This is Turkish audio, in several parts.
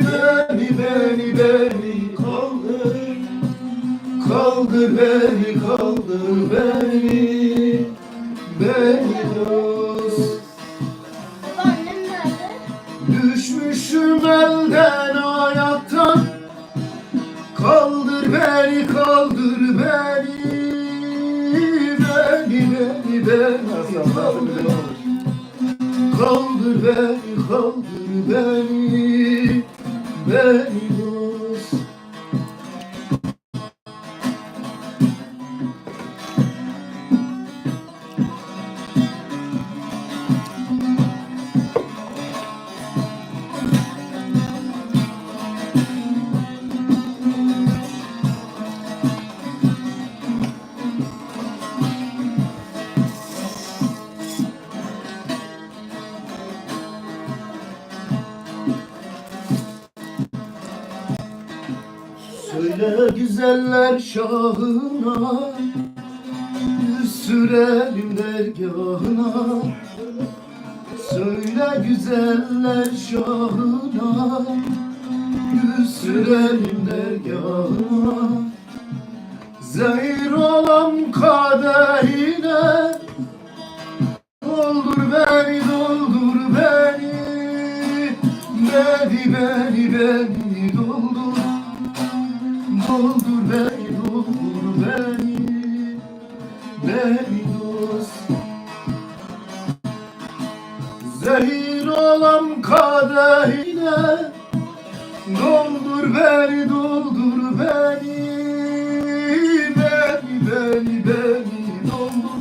beni beni beni kaldır. Kaldır beni kaldır beni. Beni dost. Baba annem nerede? Düşmüşüm elden hayattan. Kaldır beni kaldır beni. Beni beni beni. Kaldır Kaldır beni kaldır beni Beni Söyle güzeller şahına sürelim dergahına. Söyle güzeller şahına sürelim dergahına. Zehir olan kadehine Doldur beni, doldur beni. Beni, beni, beni Doldur beni, doldur beni Beni dost. Zehir olan kadehine Doldur beni, doldur beni Beni, beni, beni doldur.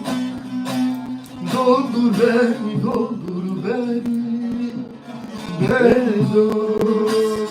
Doldur beni, doldur beni Beni doldur